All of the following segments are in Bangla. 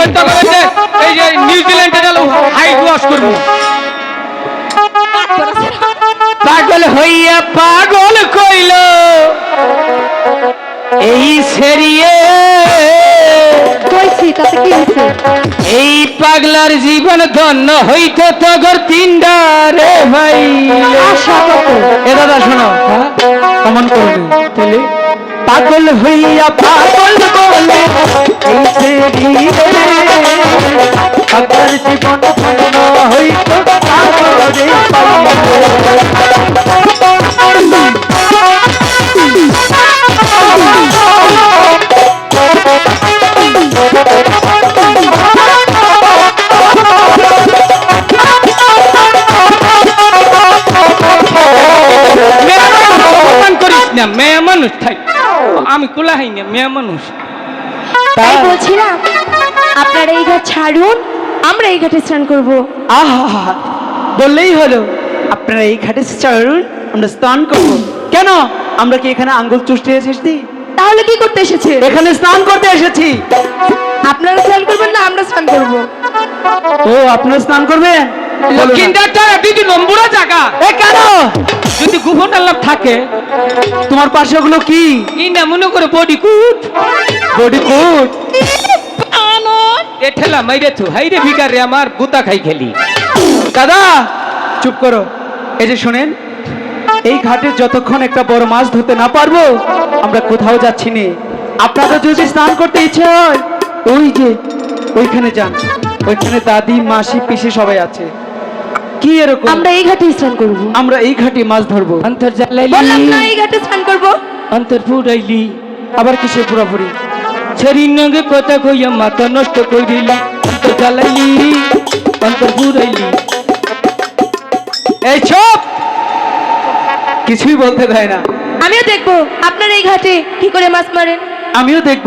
করতে এই যে নিউজিল্যান্ডে গেল হাইট ওয়াশ করব। পাগল হইয়া পাগল কইল এই সেরিয়ে এই পাগলার জীবন ধন্য হইতে তগর তিনডা রে ভাই। আশা এ দাদা শোনো হ্যাঁ? কেমন করবি। তাহলে? পাগল হইয়া পাগল বলে এই সেরিয়ে পাগলার জীবন ধন্য হইতে তগর রে কোলা না মেয়ে মানুষ। তাই বলছিলাম আপনারা এই ঘাট ছাড়ুন আমরা এই ঘাটে স্নান করব। আহা বললেই হলো আপনারা এই ঘাটে চড়ুন আমরা স্নান করব। কেন? আমরা কি এখানে আঙ্গুল চুষতে এসেছি? তাহলে কি করতে এসেছে? এখানে স্নান করতে এসেছি। আপনারা স্নান করবেন না আমরা স্নান করব। ও আপনারা স্নান করবেন? বলুন। না। লক্ষিন্দারটা দিদি নম্বরা জায়গা এ কেন? যদি গোপন আল্লাহ থাকে তোমার পাশে ওগুলো কি? ইনা মনে করে বডি কুট। Body coat? এ ঠেলা মাইরে থু হাইরে ভিকারে আমার গুতা খাই খেলি। দাদা চুপ করো। এই যে শুনেন এই ঘাটে যতক্ষণ একটা বড় মাছ ধরতে না পারব আমরা কোথাও যাচ্ছি নে। আপনাদের যদি স্নান করতে ইচ্ছে হয় ওই যে ওইখানে যান। ওইখানে দাদি মাসি পিসি সবাই আছে। কি এরকম? আমরা এই ঘাটে স্নান করব। আমরা এই ঘাটে মাছ ধরবো। অন্তর জ্বালাইলি। বললাম না এই ঘাটে স্নান করব। অন্তর ফুরাইলি আবার কিসে পুরোপুরি? শরীর নগে কথা কইয়া মাথা নষ্ট করিলি অন্তর জ্বালাইলি। অন্তর ফুরাইলি এই চুপ! কিছুই বলতে দেয় না। আমিও দেখব আপনার এই ঘাটে কি করে মাছ মারেন। আমিও দেখব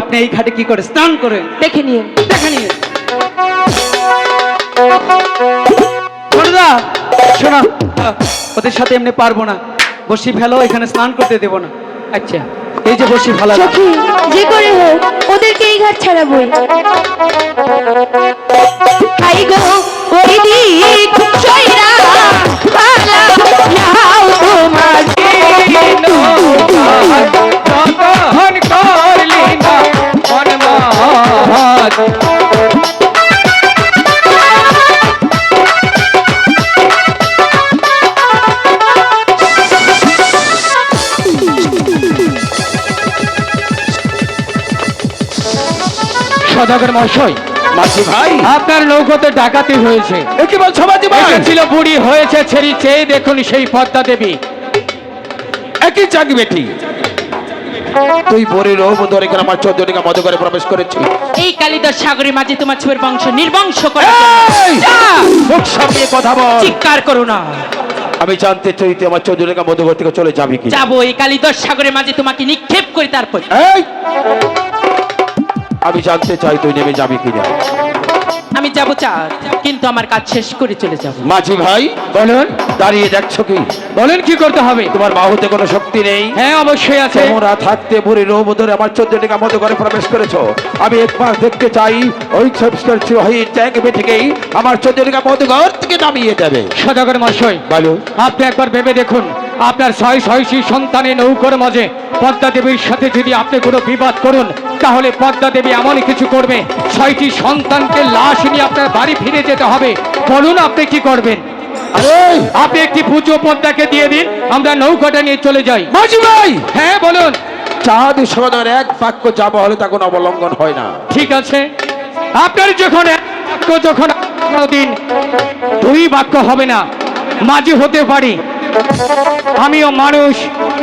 আপনি এই ঘাটে কি করে স্নান করে দেখে নিয়ে। দেখে নিয়ে। শোনো, ওদের সাথে এমনি পারব না। বসি ফেলো, এখানে স্নান করতে দেবো না। আচ্ছা এই যে বসি ভালো যে করে হোক, ওদেরকে এই ঘাট ছাড়াবই খাই গো, ওই সদাগর মশাই মাসি ভাই। আপনার নৌকোতে ডাকাতি হয়েছে। এ কি বলছো মাসি ভাই? ছিল বুড়ি হয়েছে ছেড়ি চেয়ে দেখুন সেই পদ্মা দেবী। একই চাক বেটি? তুই বলিল ধরে করে আমার চোদ্দ টাকা মতো করে প্রবেশ করেছি। এই কালিদাস সাগরে মাঝে তোমার ছবির বংশ নির্বংশ করে! মুখ সামনে কথা বল। চিৎকার করো না। আমি জানতে চাই তুই আমার চোদ্দ টাকা মধ্যবর্তী থেকে চলে যাবি কি? যাব এই কালিদাস সাগরে মাঝে তোমাকে নিক্ষেপ করে তারপর। এই! আমি জানতে চাই তুই নেমে যাবি কিনা। আমি যাব চাঁদ কিন্তু আমার কাজ শেষ করে চলে যাব। মাঝি ভাই বলুন। দাঁড়িয়ে দেখছ কি? বলেন কি করতে হবে? তোমার বাহুতে কোনো শক্তি নেই। হ্যাঁ অবশ্যই আছে। তোমরা থাকতে বুড়ি রোব ধরে আমার চোদ্দ টাকা মতো করে প্রবেশ করেছ? আমি এক মাস দেখতে চাই ওই সবস্টার চিরহীন ট্যাঙ্ক থেকেই আমার চোদ্দ টাকা মতো ঘর থেকে নামিয়ে দেবে। সদাগর মশাই বলো। আপনি একবার ভেবে দেখুন। আপনার ছয় ছয়শি সন্তানের নৌকর মাঝে পদ্মা দেবীর সাথে যদি আপনি কোনো বিবাদ করুন তাহলে পদ্মা দেবী এমন কিছু করবে। ছয়টি সন্তানকে লাশ নিয়ে আপনার বাড়ি ফিরে যেতে হবে। বলুন আপনি কি করবেন? আপনি একটি পুজো পদ্মাকে দিয়ে দিন আমরা নৌকাটা নিয়ে চলে যাই। ভাই! হ্যাঁ বলুন। চাঁদ সদর এক বাক্য যাব হলে তা কোনো অবলম্বন হয় না। ঠিক আছে। আপনার যখন এক বাক্য যখন দিন দুই বাক্য হবে না। মাঝে হতে পারি। আমিও মানুষ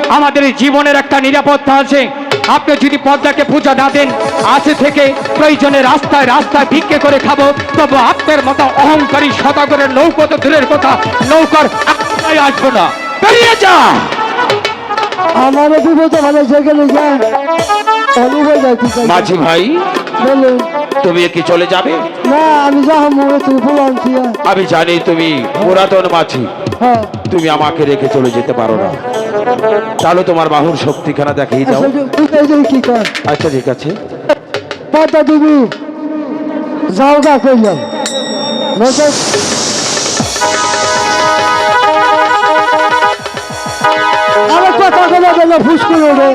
আমাদের জীবনের একটা নিরাপত্তা আছে। আপনি যদি পদ্মাকে পূজা না দেন আজে থেকে প্রয়োজনে রাস্তায় রাস্তায় ভিক্ষে করে খাব তবে আপনার মতো অহংকারী সদাগরের নৌকো তো দূরের কথা নৌকার আসব না। বেরিয়ে যা! আমার বিপদ ভালো সেখানে যায় অনুভব যাচ্ছি মাঝি ভাই বলুন তুমি কি চলে যাবে? না আমি যাহা আমি জানি তুমি পুরাতন মাছি হ্যাঁ। তুমি আমাকে রেখে চলে যেতে পারো না। তাহলে তোমার বাহুর শক্তিখানা দেখিয়ে দাও। আচ্ছা ঠিক আছে পাতা দিবি। যাও গা কইলাম। কথা বলে ওঠে।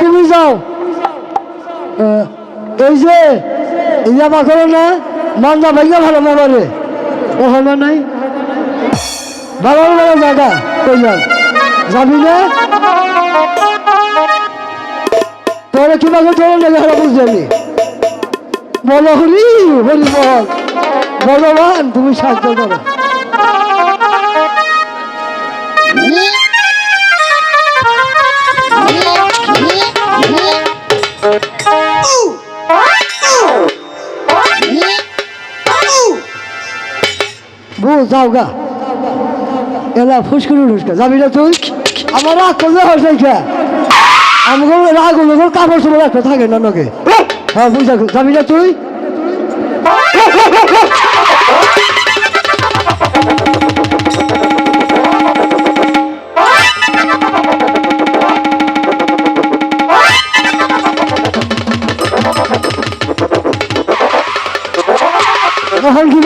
তুমি যাও। এই যে ইয়া মাখলো না মান্দা ভাইয়া ভালো না বারে। ওখানে নাই? ভালো ভালো জায়গা কইলাম যাবি না? তোরা কি মাকে তোর লেগে হারা বুঝলি বলো হরি হরি বল। ভগবান তুমি সাহায্য করো। যাও গা। এলা ফুসকুনি ফুসকা যাবি না তুই? আমার রাগ করলে হয়েছে আমাকে রাগ হলো কাপড় একটা থাকে না নাকি হ্যাঁ বুঝা যাবি না তুই?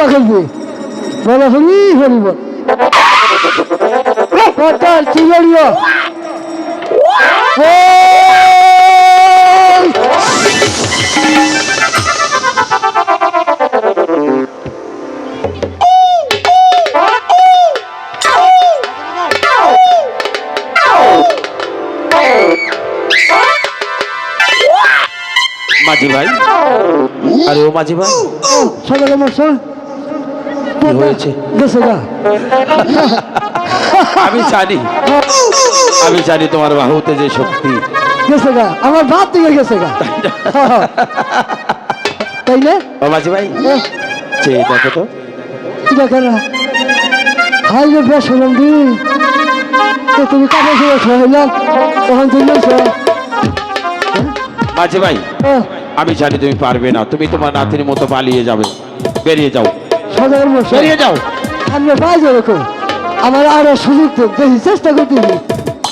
খেলবি? বলো হরি হরি কত চিলিও মাঝি ভাই আরে ও মাঝি ভাই সকালে কি হয়েছে? গা আমি জানি আমি জানি তোমার বাহুতে যে শক্তি। গেছে গা আমার বাপ দিকে গেছে গা। তাই না ও মাঝি ভাই চেয়ে দেখো তো? দেখে না হাই রে বেশ হলাম দি তো তুমি কাপড় চোপড় খাইলাম তখন তুমি মাঝি ভাই আমি জানি তুমি পারবে না তুমি তোমার নাতির মতো পালিয়ে যাবে। বেরিয়ে যাও। বেরিয়ে যাও। আমরা বাইরে রাখো আমার আরও সুযোগ দেখি চেষ্টা করতেছি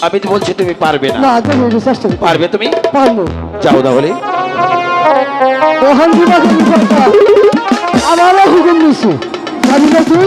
আমি তো বলছি তুমি পারবে না। না তুমি একটু চেষ্টা করতে পারবে তুমি? পারব। যাও তাহলে। ওখান থেকে আমারও হুকুম নিচ্ছি জানি না তুই?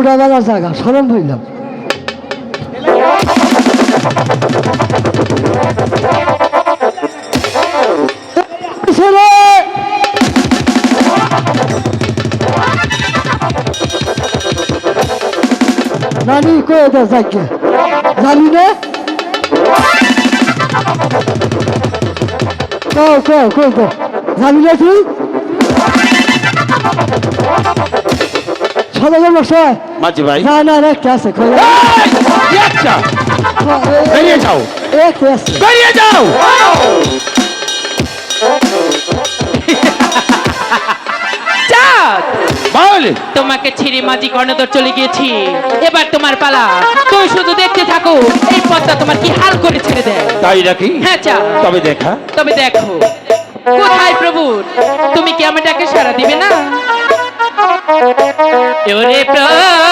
বুড়া বেলার জায়গা সরম হইলাম নানি কয়ে দে যাকে জানি কও কও কই তো জানি না তুই? সদাগর মশাই। মাঝি ভাই। না না আছে এই, একটা। বেরিয়ে যাও। আছে বেরিয়ে যাও। বল। তোমাকে ছিঁড়ে মাঝি কর্ণধর চলে গিয়েছি। এবার তোমার পালা। তুমি শুধু দেখতে থাকো। এই পথটা তোমার কি হাল করে ছেড়ে দেয়? তাই নাকি? হ্যাঁ চা তবে দেখা। তবে দেখো। কোথায় প্রভু? তুমি কি আমার ডাকে সারা দিবে না? ওরে প্রবন